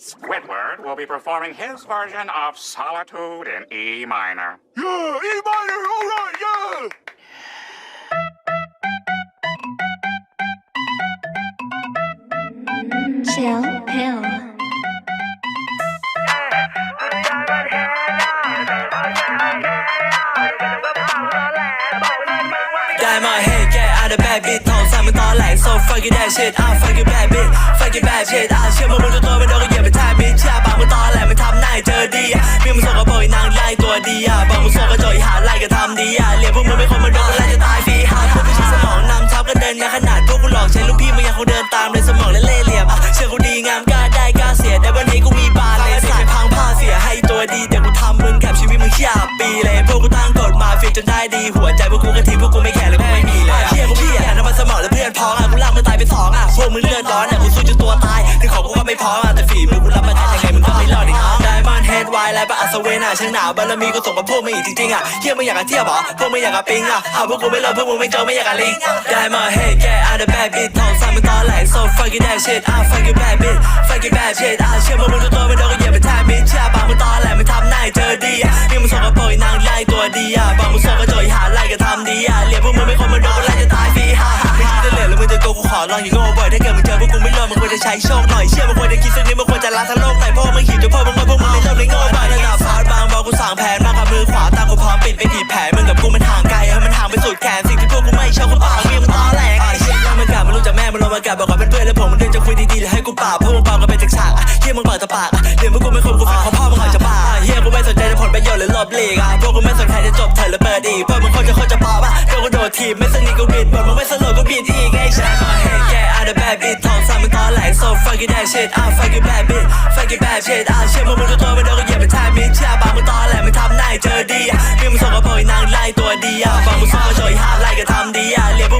Squidward will be performing his version of Solitude in E minor. Yeah, E minor, all right, yeah! Chill pill. Got my head, get out of bed, bitch. ทองสามมึงตอแหลก so fuck you that shit ah fuck you bad bitch fuck you bad shit อะเชื่อมึงมึงจะตัวไม่โดนก็เหยียบไปแทบมิดเชื่อปากมึงตอแหลกมึงทำหน้าให้เจอดีอะมีมึงส่งกระโปรงนางไล่ตัวดีอะบอกมึงส่งกระโจยหาไล่ก็ทำดีอะเหลี่ยมพวกมึงไม่คนมันโดนก็ไล่จะตายฟรีฮะพวกกูใช้สมองนำทับกันเดินงานขนาดพวกกูหลอกใช้ลูกพี่มึงยังคงเดินตามเลยสมองและเล่ห์เหลี่ยมอะเชื่อกูดีงามกล้าได้กล้าเสียแต่วันนี้กูมีบาร์เลยสายพังผ้าเสียให้ตัวดีเดี๋ยวกูทำมึงแคบชีวิตมึงเชี่ยปีเลยพวกกูตั้งกฎมาเฟียจนได้ดีหัวใจพวกกูกะทิพวกกูไม่แคร์เลยกูไม่มี วกมึงเลือดร้อนอะกูสู้จนตัวตายถึงของกูก็ไม่พร้อมแต่ฝีมือกูรับประกันยังไงมึงก็ไม่รอดอีกครับได้มันเฮดไวและปะอัศเวน่ะช่างหนาวบารมีกูส่งมาพวกมึงอีกจริงๆอะเฮียวมึงอยากกันเที่ยบเหรอพวกมึงอยากกับปิงอะหาพวกกูไม่รอดพวกมึงไม่เจอไม่อยากกับลิงได้มา hey get out of bad bitch ทองสามมึงตอแหลก so fuck you that shit ah fuck you bad bitch fuck you bad shit อะเชื่อมึงมึงจะตัวไม่โดนก็เหยียบไปแทบมิดเชื่อปากมึงตอแหลกมึงทำหน้าให้เจอดีอะมีมึงส่งกระโปรงนางไล่ตัวดีอะบอกมึงส่งกระโจยหาไล่ก็ทำดีอะเหลี่ยมพวกมึงไม่คนมันโดนก็ไล่จะตายฟรีฮ่าฮ่าไม่คิดจะเหลือแล้วมึงจะโกงกูขอลองอย่างโง่ ถ้าเกิดมึงเจอพวกกูไม่รอดมึงควรจะใช้โชคหน่อย เชื่อมึงควรจะคิดสักนิดมึงควรจะรักทั้งโลกหน่อยเพราะว่ามึงหิวจนพ่อมึงมาพวกมึงเลยชอบเลยโง่บ่อยระดับฟาดบางบอกกูสั่งแผนมากับมือขวาตามกูพร้อมปิดไปกี่แผลมึงกับกูมันห่างไกลให้มันห่างไปสุดแขนสิ่งที่พวกกูไม่ชอบกูปากมีมึงตอแหลกไอ้เชี่ยมันกลับมันรู้จักแม่มันลงมากลับบอกกับเพื่อนแล้วผมมันเดินจะคุยดีๆแล้วให้กูปากพวกมึงปล่าก็เป็นจากฉากอะเฮียมึงปากตะปากเดี๋ยวพวกกูไม่คมกูฟังเขาพ่อมึงอาจจะบ้าอะเฮียกูไม่สนใจในผลประโยชน์หรือลบหลีกอะพวกกูไม่สนใครจะจบเถิดหรือเปิดอีกพวกมึงคนจะคนจะพอป่ะโดนกูโดดทีบไม่สนิทกูบิดบทมึงไม่สลดกูบิดอีกไอ้ชา bad bitch ทองสามมึงตอแหลก so fuck you that shit ah fuck you bad bitch fuck you bad shit อะเชื่อมึงมึงจะตัวไม่โดนก็เหยียบเปแทบมิดเชื่อปากมึงตอแหลกมึงทำหน้าเจอดีอะมีมึงส่งกระโปรงนางไล่ตัวดีอะบอกมึงส่งกระโชยหาไล่ก็ทำดีอะเหลี่ยม